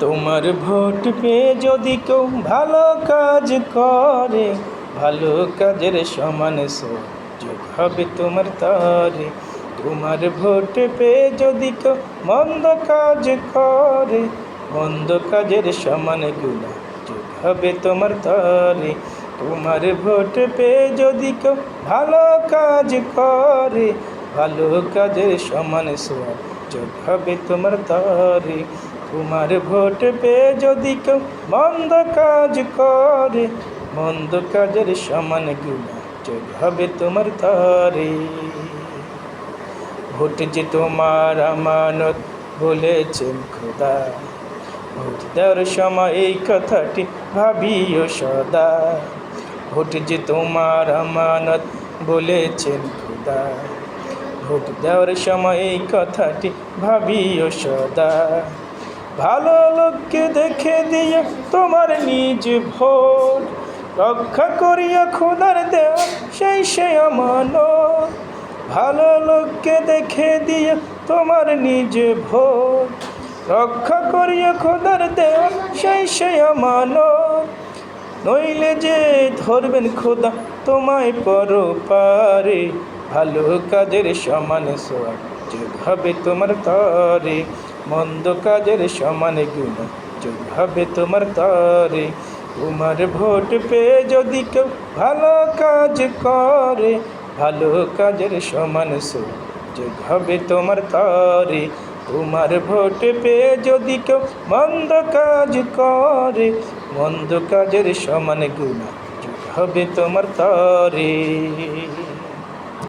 তোমার ভোট পেয়ে যদি কেউ ভালো কাজ করে, ভালো কাজের সমান সুযোগ হবে তোমার তারে। তোমার ভোট পেয়ে যদি কেউ মন্দ কাজ করে, মন্দ কাজের সমান গুণা যোগ হবে তোমার তারে। তোমার ভোট পেয়ে যদি কেউ ভালো কাজ করে, ভালো কাজের সমান যোগ হবে তোমার তারে। তোমার ভোট পেয়ে যদি কেউ মন্দ কাজ করে, মন্দ কাজের সমান গুণা যোগ হবে তোমার তারে ভোট যে তোমার আমানত বলেছেন খোদা, ভোট দেওয়ার সময় এই কথাটি ভাবিও সদা। ভোট যে তোমার আমানত বলেছেন খোদা, ভোট দেওয়ার সময় এই কথাটি ভাবিও সদা। ভালো লোককে দেখে দিয়ে তোমার নিজ ভোট রক্ষা করিয়া খোদার দেওয়া সেই সে আমানত। ভালো লোককে দেখে দিয়ে তোমার নিজ ভোট রক্ষা করিয়া খোদার দেওয়া সেই সে আমানত। নইলে যে ধরবেন খোদা তোমায় পর পারে ভালো কাজের সমান সোয়া যোগ হবে তোমার তরে। মন্দ কাজের সমান গুণ যোগ হবে তোমার তরে। তোমার ভোট পেয়ে যদি কেউ ভালো কাজ করে, ভালো কাজের সমান যোগ হবে তোমার তরে। তোমার ভোট পেয়ে যদি কেউ মন্দ কাজ করে, মন্দ কাজের সমান গুণা হবে তোমার তরে।